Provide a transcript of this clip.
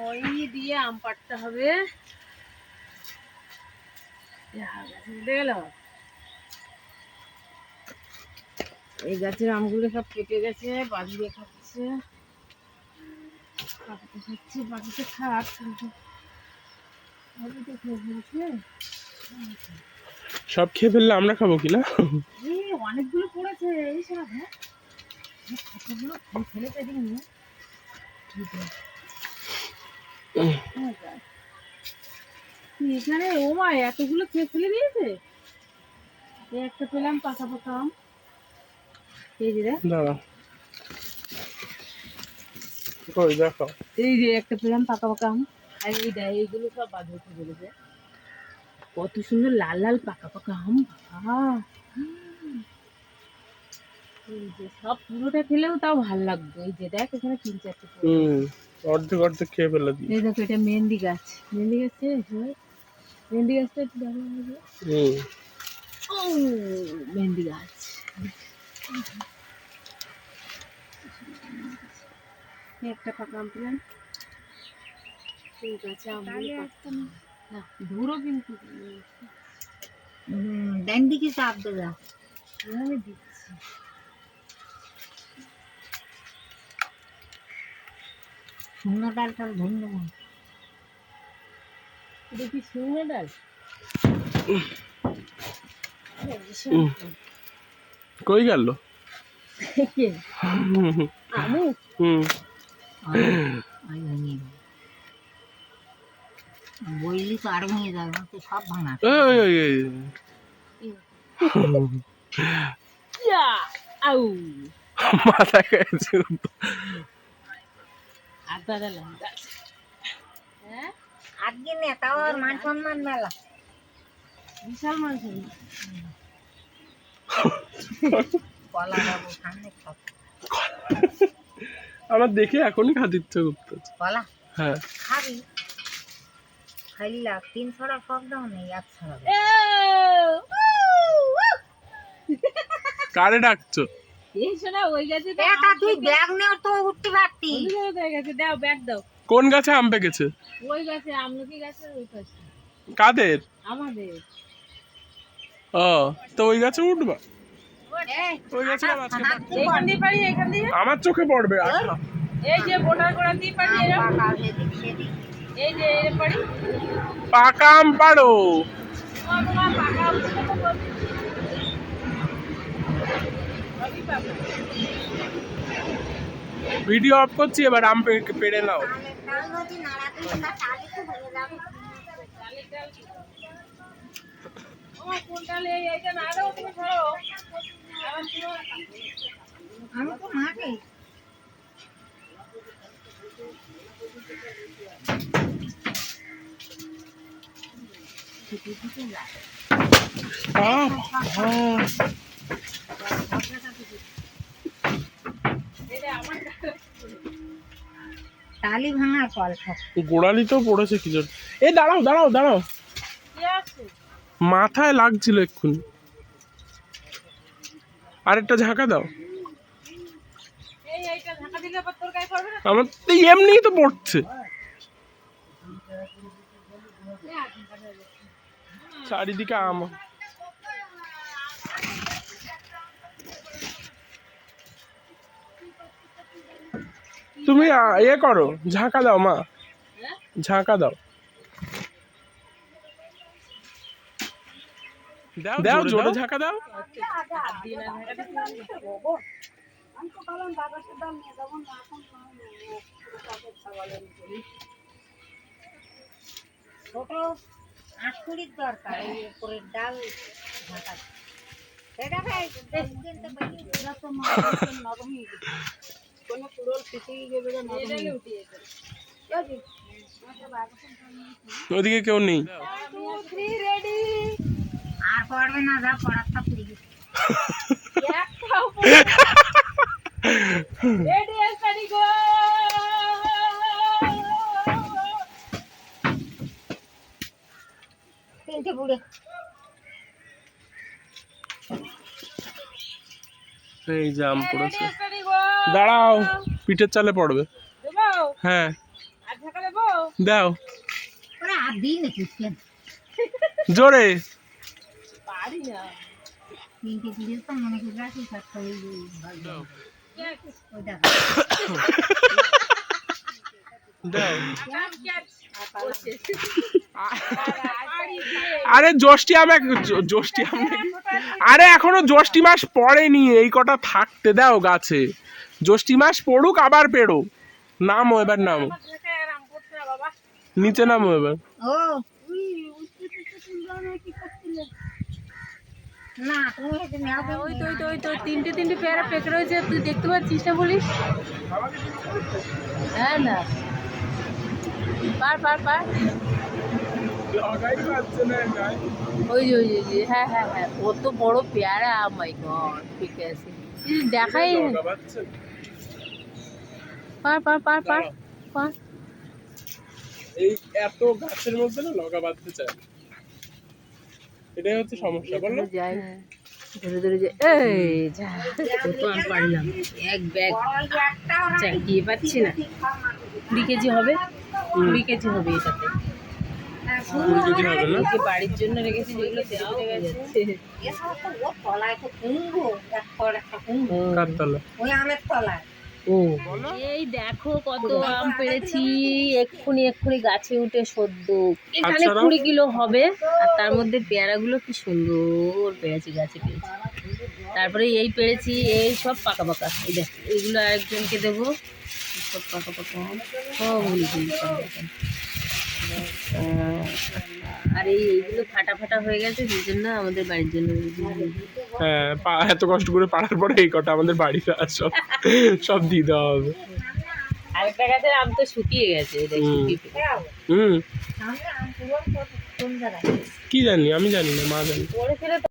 ওই দিয়ে আম পাড়তে হবে। গেল। এই গাছের আমগুলো সব কেটে গেছে বাজিয়ে খাচ্ছে। পাখিতে খাচ্ছে পাখিতে খাক কিন্তু খেয়ে সব খেয়ে ফেললে আমরা খাব কি না? এই অনেকগুলো পড়েছে এই সব হ্যাঁ? কতগুলো খেয়ে ফেলেছে এখানে ও মা এতগুলো খেয়ে ফেলে দিয়েছে? একটা পেলাম পাকা পাকা আম। এই যে দাঁড়া। কই দেখো। এই যে একটা পেলাম পাকা পাকা আম। আর এই দেখ এইগুলো সব বাদ হতে চলেছে কত সুন্দর লাল লাল পাকা পাকা আম বাবা। সব পুরোটা খেলেও তাও ভালো লাগতো এই যে দেখ এখানে তিন চারটে হুম। অর্ধেক অর্ধেক খেয়ে ফেলে দিই এই দেখো এটা মেহেন্দি গাছ। মেহেন্দি এসে। মেহেন্দি গাছটা একটু দেখো হুম। ও মেহেন্দি গাছ। একটা পাকা আম পেলাম। ঠিক আছে না না কিন্তু। ডান দিকে চাপ দেবে আমি দিচ্ছি। শুকনো ডালটা ধরে নেব এটা কি শুকনো ডাল? কই গেল? কে? আমু? বইলি তো আর ভেঙে যাবে তো সব ভাঙা। আউ। মাথা খেয়েছে আদা ডালাম গাছ হ্যাঁ আজকে মান সম্মান মেলা। বিশাল আমার দেখে এখনই খাতে ইচ্ছে করতেছে কলা? হ্যাঁ। খাবি? খাইলি তিন ছড়া সব দাও নেই এক ছড়া কারে ডাকছো? এই শোনা ওই গাছে তো তুই ব্যাগ নেও তো উঠতে পারতি। ওই গাছে তো গেছে দাও ব্যাগ দাও। কোন গাছে আম পেকেছে? ওই গাছে আমলকি গাছের ওই পাশে। কাদের? আমাদের। ও তো ওই গাছে উঠবা। ওই গাছে আমার চোখে পড়বে। এই যে বোটার গোড়া দিয়ে পারি এই যে পারি পাকা আম পাড়ো। পাকা তো বলছি। সবই পাকা। ভিডিও অফ করছি এবার আম পেড়ে নাও আমি তো আহ। আমার। টালি ভাঙা কল সব গোড়ালিতেও পড়েছে কিছু দাঁড়াও দাঁড়াও দাঁড়াও। মাথায় লাগছিল এক্ষুনি। আরেকটা ঝাঁকা দাও। এই এইটা ঢাকা দিলে আবার তোর গায়ে পড়বে না আমার তো এমনিই তো পড়ছে। চারিদিকে আম। তুমি ইয়ে করো ঝাঁকা দাও মা? ঝাঁকা দাও দাও জোরে ঝাঁকা দাও? ছোট আঁকুড়ির দরকার ডাল ঢাকা সেটা ভাই বেশি কিনতে পারি ওরা তো নরমই কোনো পিছিয়ে। ওদিকে কেউ নেই আর পড়বে না যা পড়ার তা পড়ে গেছে একটাও! তিনটে এই যে আম Ready পড়েছে! দাঁড়াও পিঠের চালে পড়বে। হ্যাঁ। আর ঢাকা দেবো? দাও। জোরে। মনে আরে জ্যৈষ্ঠী আম এক জ- জ্যৈষ্ঠী আম নাকি? আরে এখনও জ্যৈষ্ঠী মাস পড়েনি এই কটা থাকতে দাও গাছে। জ্যৈষ্ঠী মাস পড়ুক আবার পেড়ো নামো এবার নামো। নিচে নামো এবার। না তুমি এটা ওই তো ওই তো ওই তো তিনটে তিনটে পেয়ারা পেকে রয়েছে তুই দেখতে পাচ্ছিস না বলিস? হ্যাঁ না। পার পার পার। ওই যে ওই যে, ওই হ্যাঁ হ্যাঁ হ্যাঁ। কত বড় পেয়ারা মাই গড পেকে আছে। দেখাই পার পার পার পার পার। এই এত গাছের মধ্যে না লগা বাঁধতে চায়। এটাই হচ্ছে সমস্যা যাই। ধরে ধরে এই যা। পারলাম এক ব্যাগ। পাচ্ছি না। কুড়ি কেজি হবে। কুড়ি কেজি হবে এটাতে। বাড়ির জন্য রেখেছি যেগুলো তেলে গেছে। তলায় তো কুমড়ো এক একটা কুমড়ো। ওই আমের তলায়। ও। এই দেখো কত আম পেরেছি এক্ষুনি এক্ষুনি গাছে উঠে সদ্য। এখানে আচ্ছা, কুড়ি কিলো হবে আর তার মধ্যে পেয়ারাগুলো কি সুন্দর পেরেছি গাছে পেরেছি। তারপরে এই পেরেছি এই সব পাকা পাকা। এই দেখ এইগুলো আরেকজনকে দেবো। সব পাকা পাকা সব আর এই এইগুলো ফাটা ফাটা হয়ে গেছে সেই জন্য আমাদের বাড়ির জন্য হ্যাঁ পা- এত কষ্ট করে পাড়ার পরে এই কটা আমাদের বাড়ির আর সব সব দিয়ে দেওয়া হবে। আরেকটা গাছের আম তো শুকিয়ে গেছে হুম। কি জানি আমি জানি না মা জানি।